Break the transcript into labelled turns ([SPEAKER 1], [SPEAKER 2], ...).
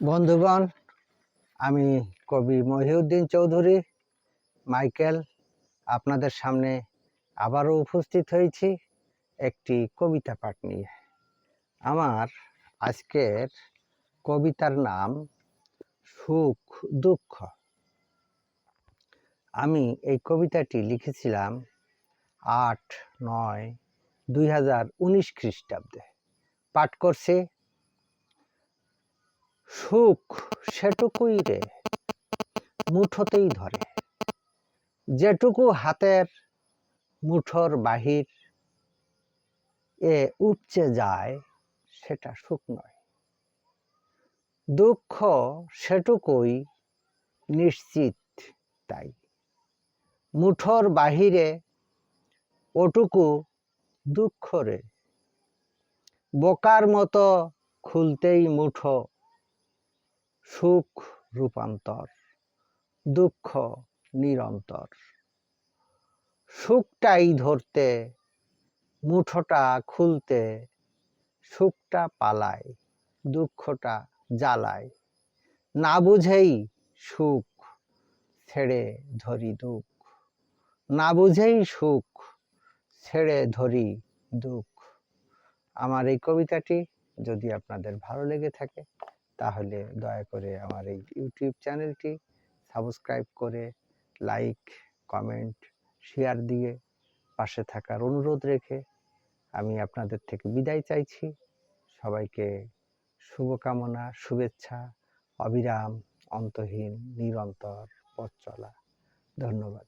[SPEAKER 1] বন্ধুগণ, আমি কবি মহিউদ্দিন চৌধুরী, মাইকেল আপনাদের সামনে আবারও উপস্থিত হয়েছি একটি কবিতা পাঠ নিয়ে। আমার আজকের কবিতার নাম সুখ, দুঃখ। আমি এই কবিতাটি লিখেছিলাম আট নয় দুই হাজার উনিশ খ্রিস্টাব্দে। পাঠ করছি সুখ সেটুকুই রে, মুঠোতেই ধরে। যেটুকু হাতের মুঠোর বাহির, এ উপচে যায় সেটা সুখ নয়। দুঃখ সেটুকুই, নিশ্চিত তাই। মুঠোর বাহিরে ওটুকু দুঃখ রে। বোকার মতো খুলতেই মুঠো সুখ রূপান্তর, দুঃখ নিরন্তর। সুখটাই ধরতে, মুঠোটা খুলতে, সুখটা পালায়, দুঃখটা জ্বালায়। না বুঝেই সুখ ছেড়ে ধরি দুঃখ। না বুঝেই সুখ ছেড়ে ধরি দুঃখ। আমার এই কবিতাটি যদি আপনাদের ভালো লেগে থাকে তাহলে দয়া করে আমার এই ইউটিউব চ্যানেলটি সাবস্ক্রাইব করে লাইক কমেন্ট শেয়ার দিয়ে পাশে থাকার অনুরোধ রেখে আমি আপনাদের থেকে বিদায় চাইছি। সবাইকে শুভকামনা, শুভেচ্ছা, অবিরাম, অন্তহীন, নিরন্তর পথ চলা। ধন্যবাদ।